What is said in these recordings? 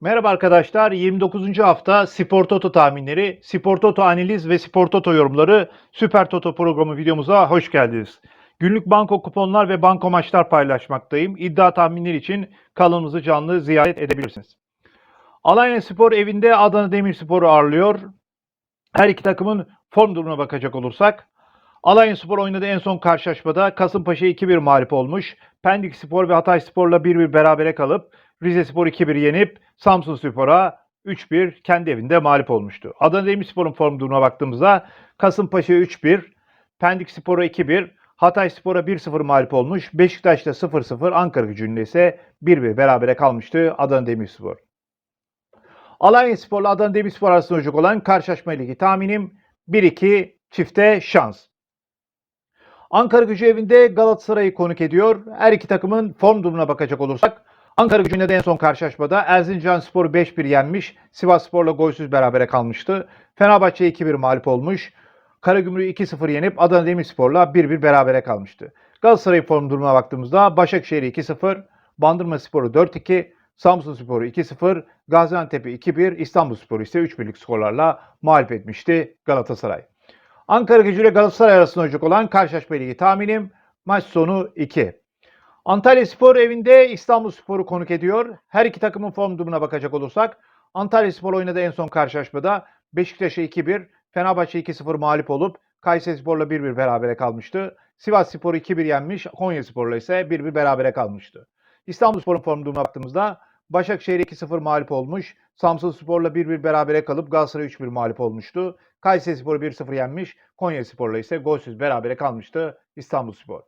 Merhaba arkadaşlar. 29. hafta Spor Toto tahminleri, Spor Toto analiz ve Spor Toto yorumları Süper Toto programı videomuza hoş geldiniz. Günlük banko kuponlar ve banko maçlar paylaşmaktayım. İddia tahminleri için kanalımızı canlı ziyaret edebilirsiniz. Alanya Spor evinde Adana Demirspor'u ağırlıyor. Her iki takımın form durumuna bakacak olursak Alanya Spor oynadığı en son karşılaşmada Kasımpaşa 2-1 mağlup olmuş. Pendik Spor ve Hatay Spor'la 1-1 berabere kalıp Rize Spor 2-1 yenip Samsun Spor'a 3-1 kendi evinde mağlup olmuştu. Adana Demirspor'un form durumuna baktığımızda Kasımpaşa'ya 3-1, Pendik Spor'a 2-1, Hatay Spor'a 1-0 mağlup olmuş. Beşiktaş'ta 0-0, Ankara gücünde ise 1-1 berabere kalmıştı Adana Demirspor. Alanya Spor'la Adana Demirspor arasında olacak olan karşılaşma ligi tahminim 1-2 çifte şans. Ankara gücü evinde Galatasaray'ı konuk ediyor. Her iki takımın form durumuna bakacak olursak Ankara gücünde de en son karşılaşmada Erzincan Spor'u 5-1 yenmiş. Sivas Spor'la golsüz berabere kalmıştı. Fenerbahçe 2-1 mağlup olmuş. Karagümrük'ü 2-0 yenip Adana Demirspor'la 1-1 berabere kalmıştı. Galatasaray form durumuna baktığımızda Başakşehir'i 2-0, Bandırma Spor'u 4-2, Samsun Spor'u 2-0, Gaziantep'i 2-1, İstanbul Spor'u ise 3-1'lik skorlarla mağlup etmişti Galatasaray. Ankara gücü ile Galatasaray arasında olacak olan karşılaşma ligi tahminim maç sonu 2. Antalya Spor evinde İstanbul Spor'u konuk ediyor. Her iki takımın form durumuna bakacak olursak Antalya Spor oynadığı en son karşılaşmada Beşiktaş'a 2-1, Fenerbahçe 2-0 mağlup olup Kayseri Spor'la 1-1 berabere kalmıştı. Sivas Spor'u 2-1 yenmiş, Konya Spor'la ise 1-1 berabere kalmıştı. İstanbul Spor'un form durumuna baktığımızda Başakşehir 2-0 mağlup olmuş, Samsun Spor'la 1-1 berabere kalıp Galatasaray 3-1 mağlup olmuştu. Kayseri Spor'u 1-0 yenmiş, Konya Spor'la ise golsüz berabere kalmıştı İstanbul Spor.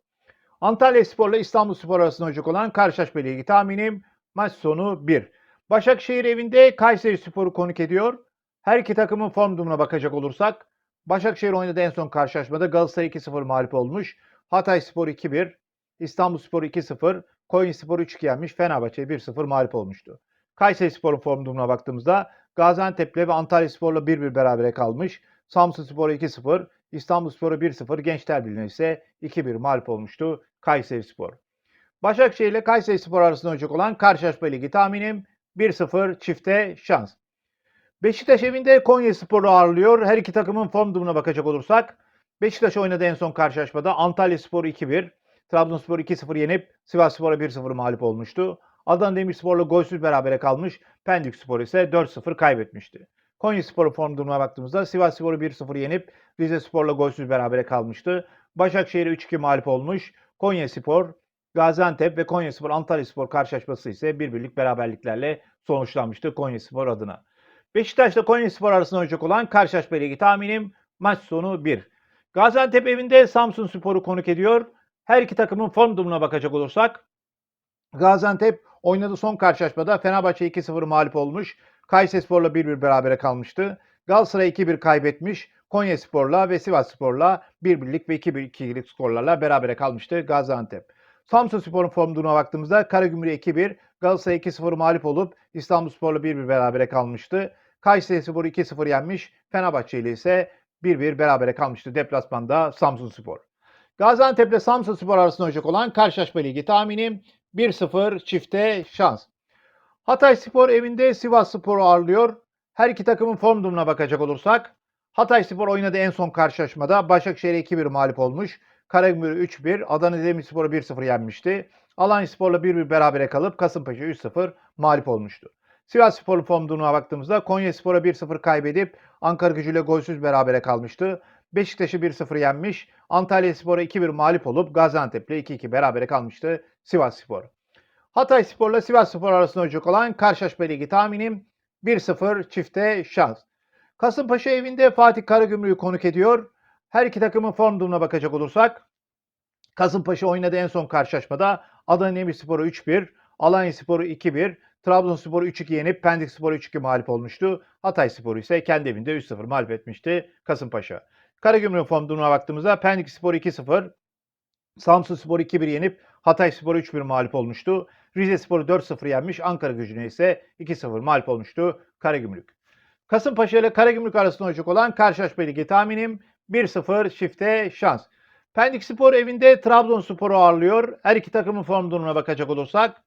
Antalya Spor'la İstanbul Spor arasında olacak olan karşılaşma ligi tahminim maç sonu 1. Başakşehir evinde Kayseri Spor'u konuk ediyor. Her iki takımın form durumuna bakacak olursak Başakşehir oynadığı en son karşılaşmada Galatasaray 2-0 mağlup olmuş. Hatay Spor 2-1, İstanbul Spor 2-0, Konya Spor 3-2 yenmiş, Fenerbahçe 1-0 mağlup olmuştu. Kayseri Spor'un form durumuna baktığımızda Gaziantep'le ve Antalya Spor'la 1-1 berabere kalmış. Samsun Spor'a 2-0, İstanbul Spor'a 1-0, Gençler Birliği'ne ise 2-1 mağlup olmuştu Kayseri Spor. Başakşehir ile Kayseri Spor arasında olacak olan karşılaşma ligi tahminim 1-0 çifte şans. Beşiktaş evinde Konya Spor'u ağırlıyor. Her iki takımın form durumuna bakacak olursak Beşiktaş oynadığı en son karşılaşmada Antalya Spor 2-1, Trabzonspor 2-0 yenip Sivas Spor'a 1-0 mağlup olmuştu. Adana Demirspor'la golsüz berabere kalmış. Pendik Spor ise 4-0 kaybetmişti. Konya Spor'un form durumuna baktığımızda Sivas Spor'u 1-0 yenip Rize Spor'la golsüz berabere kalmıştı. Başakşehir'e 3-2 mağlup olmuş. Konya Spor, Gaziantep ve Konya Spor Antalya Spor karşılaşması ise bir birlik beraberliklerle sonuçlanmıştı Konya Spor adına. Beşiktaş'la Konya Spor arasında olacak olan karşılaşma ligi tahminim maç sonu 1. Gaziantep evinde Samsun Spor'u konuk ediyor. Her iki takımın form durumuna bakacak olursak Gaziantep oynadığı son karşılaşmada Fenerbahçe 2-0 mağlup olmuş. Kayseri Spor'la 1-1 berabere kalmıştı. Galatasaray 2-1 kaybetmiş. Konya Spor'la ve Sivas Spor'la 1-1'lik ve 2-2'lik skorlarla berabere kalmıştı Gaziantep. Samsun Spor'un form durumuna baktığımızda Karagümrük'e 2-1, Galatasaray 2-0 mağlup olup İstanbul Spor'la 1-1 berabere kalmıştı. Kayseri Spor'u 2-0 yenmiş, Fenerbahçe ile ise 1-1 berabere kalmıştı deplasmanda Samsun Spor. Gaziantep ile Samsun Spor arasında olacak olan karşılaşma ligi tahminim 1-0 çifte şans. Hatay Spor evinde Sivas Spor'u ağırlıyor. Her iki takımın form durumuna bakacak olursak Hatay Spor oynadığı en son karşılaşmada Başakşehir'e 2-1 mağlup olmuş. Karagümrük 3-1, Adana Demirspor'u 1-0 yenmişti. Alanya Spor'la 1-1 berabere kalıp Kasımpaşa 3-0 mağlup olmuştu. Sivas Spor'un form durumuna baktığımızda Konya Spor'a 1-0 kaybedip Ankara gücüyle golsüz berabere kalmıştı. Beşiktaş'ı 1-0 yenmiş. Antalya Spor'a 2-1 mağlup olup Gaziantep'le 2-2 berabere kalmıştı Sivas Spor. Hatay Spor'la Sivas Spor arasında olacak olan karşılaşma ligi tahminim 1-0 çifte şans. Kasımpaşa evinde Fatih Karagümrük'ü konuk ediyor. Her iki takımın form durumuna bakacak olursak Kasımpaşa oynadığı en son karşılaşmada Adana Demirspor'u 3-1, Alanya Spor'u 2-1, Trabzonspor'u 3-2 yenip Pendik Spor'u 3-2 mağlup olmuştu. Hatay Spor'u ise kendi evinde 3-0 mağlup etmişti Kasımpaşa. Karagümrük form durumuna baktığımızda Pendik Spor 2-0, Samsun Spor 2-1 yenip Hatay Spor 3-1 mağlup olmuştu. Rize Spor'u 4-0 yenmiş. Ankara gücüne ise 2-0 mağlup olmuştu Karagümrük. Kasımpaşa ile Karagümrük arasında olacak olan karşılaşma ligi tahminim 1-0 çifte şans. Pendik Spor evinde Trabzonspor'u ağırlıyor. Her iki takımın form durumuna bakacak olursak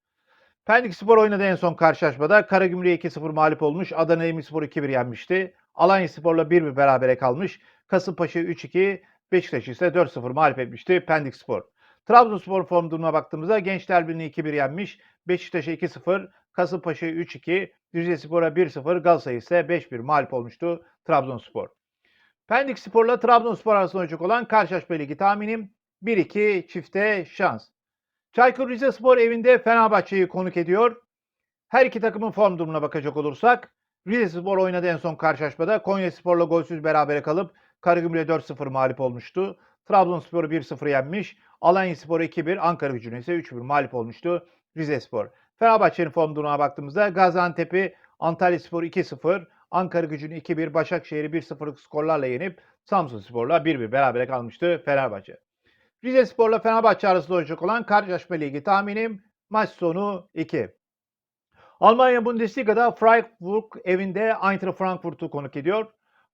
Pendik Spor oynadı en son karşılaşmada. Karagümrük'e 2-0 mağlup olmuş. Adana Demirspor 2-1 yenmişti. Alanya Spor'la 1-1 berabere kalmış. Kasımpaşa 3-2, Beşiktaş ise 4-0 mağlup etmişti Pendik Spor. Trabzonspor form durumuna baktığımızda Gençler Birliği 2-1 yenmiş. Beşiktaş'a 2-0, Kasımpaşa 3-2, Rizespor'a 1-0, Galatasaray ise 5-1 mağlup olmuştu Trabzonspor. Pendik Spor'la Trabzonspor arasında oynayacak olan karşılaşma ligi tahminim 1-2 çifte şans. Çaykur Rizespor evinde Fenerbahçe'yi konuk ediyor. Her iki takımın form durumuna bakacak olursak Rizespor oynadı en son karşılaşmada. Konyaspor'la golsüz berabere kalıp Karagümrük'e 4-0 mağlup olmuştu. Trabzonspor'u 1-0 yenmiş. Alanyaspor'u 2-1, Ankara gücüne ise 3-1 mağlup olmuştu Rizespor. Fenerbahçe'nin form durumuna baktığımızda Gaziantep'i Antalyaspor 2-0, Ankara gücünü 2-1, Başakşehir'i 1-0'lık skorlarla yenip Samsunspor'la 1-1 berabere kalmıştı Fenerbahçe. Rizespor'la Fenerbahçe arasında olacak olan karşılaşma ligi tahminim maç sonu 2. Almanya Bundesliga'da Freiburg evinde Eintracht Frankfurt'u konuk ediyor.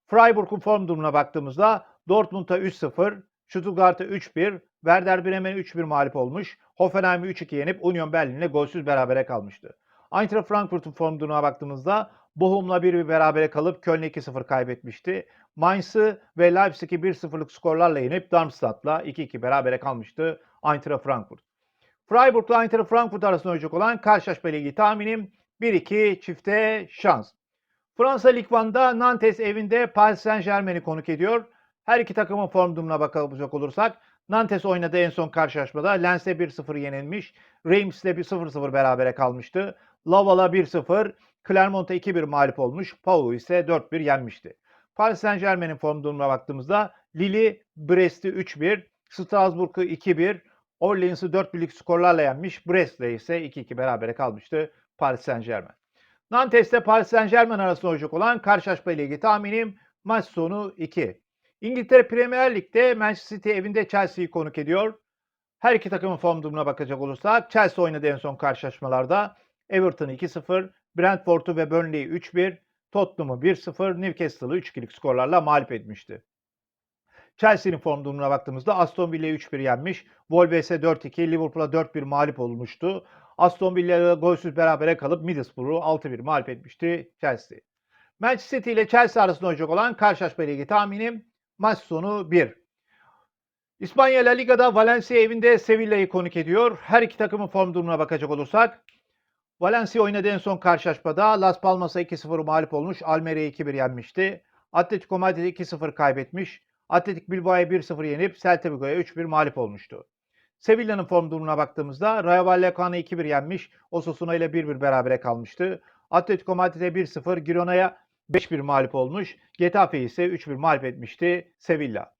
Freiburg'un form durumuna baktığımızda Dortmund'a 3-0, Stuttgart'a 3-1, Werder Bremen'e 3-1 mağlup olmuş. Hoffenheim'i 3-2 yenip Union Berlin'le golsüz berabere kalmıştı. Eintracht Frankfurt'un form durumuna baktığımızda Bochum'la 1-1 berabere kalıp Köln'e 2-0 kaybetmişti. Mainz'ı ve Leipzig'i 1-0'lık skorlarla yenip Darmstadt'la 2-2 berabere kalmıştı Eintracht Frankfurt. Freiburg'la Eintracht Frankfurt arasında oynayacak olan karşılaşma ligi tahminim 1-2 çifte şans. Fransa Lig 1'da Nantes evinde Paris Saint Germain'i konuk ediyor. Her iki takımın form durumuna bakacak olursak Nantes oynadı en son karşılaşmada. Lens'e 1-0 yenilmiş. Reims'le 0-0 berabere kalmıştı. Laval'a 1-0, Clermont'a 2-1 mağlup olmuş. Pau ise 4-1 yenmişti. Paris Saint Germain'in form durumuna baktığımızda Lille Brest'i 3-1, Strasbourg'u 2-1, Orleans'ı 4-1'lik skorlarla yenmiş. Brest'le ise 2-2 berabere kalmıştı Paris Saint Germain. Nantes'te Paris Saint Germain arasında olacak olan karşılaşma ile ilgili tahminim maç sonu 2. İngiltere Premier Lig'de Manchester City evinde Chelsea'yi konuk ediyor. Her iki takımın form durumuna bakacak olursak Chelsea oynadı en son karşılaşmalarda. Everton'ı 2-0, Brentford'u ve Burnley'i 3-1, Tottenham'ı 1-0, Newcastle'ı 3-2'lik skorlarla mağlup etmişti. Chelsea'nin form durumuna baktığımızda Aston Villa'yı 3-1 yenmiş. Wolves'e 4-2, Liverpool'a 4-1 mağlup olmuştu. Aston Villa'yla golsüz berabere kalıp Middlesbrough'u 6-1 mağlup etmişti Chelsea. Manchester City ile Chelsea arasında oynayacak olan karşılaşma ligi tahminim maç sonu 1. İspanya La Liga'da Valencia evinde Sevilla'yı konuk ediyor. Her iki takımın form durumuna bakacak olursak Valencia oynadı en son karşılaşmada Las Palmas'a 2-0 mağlup olmuş. Almeria'yı 2-1 yenmişti. Atletico Madrid'i 2-0 kaybetmiş. Atletik Bilbao'ya 1-0 yenip Celta Vigo'ya 3-1 mağlup olmuştu. Sevilla'nın form durumuna baktığımızda Rayo Vallecano'yu 2-1 yenmiş. Osasuna ile 1-1 berabere kalmıştı. Atletico Madrid'e 1-0, Girona'ya 5-1 mağlup olmuş. Getafe ise 3-1 mağlup etmişti Sevilla.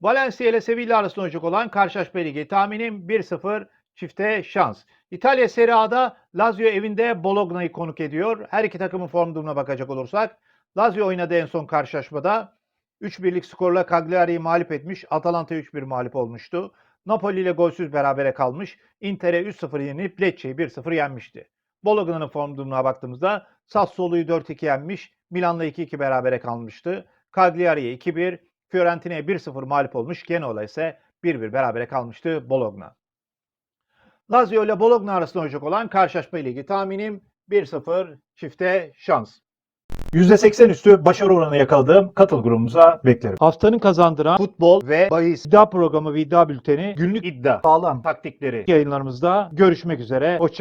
Valencia ile Sevilla arasında olacak olan karşılaşma ligi tahminim 1-0 çifte şans. İtalya Serie A'da Lazio evinde Bologna'yı konuk ediyor. Her iki takımın form durumuna bakacak olursak Lazio oynadı en son karşılaşmada. 3-1'lik skorla Cagliari'yi mağlup etmiş. Atalanta 3-1 mağlup olmuştu. Napoli ile golsüz berabere kalmış. Inter'e 3-0 yenilip Lecce'yi 1-0 yenmişti. Bologna'nın form durumuna baktığımızda Sassuolo'yu 4-2 yenmiş. Milan'la 2-2 berabere kalmıştı. Cagliari'ye 2-1, Fiorentina'ya 1-0 mağlup olmuş. Genoa ise 1-1 berabere kalmıştı Bologna. Lazio ile Bologna arasında olacak olan karşılaşma ligi tahminim 1-0 çifte şans. %80 üstü başarı oranı yakaladığım katıl grubumuza beklerim. Haftanın kazandıran futbol ve bahis iddia programı ve iddia bülteni günlük iddia Sağlam. taktikleri yayınlarımızda görüşmek üzere. Hoşça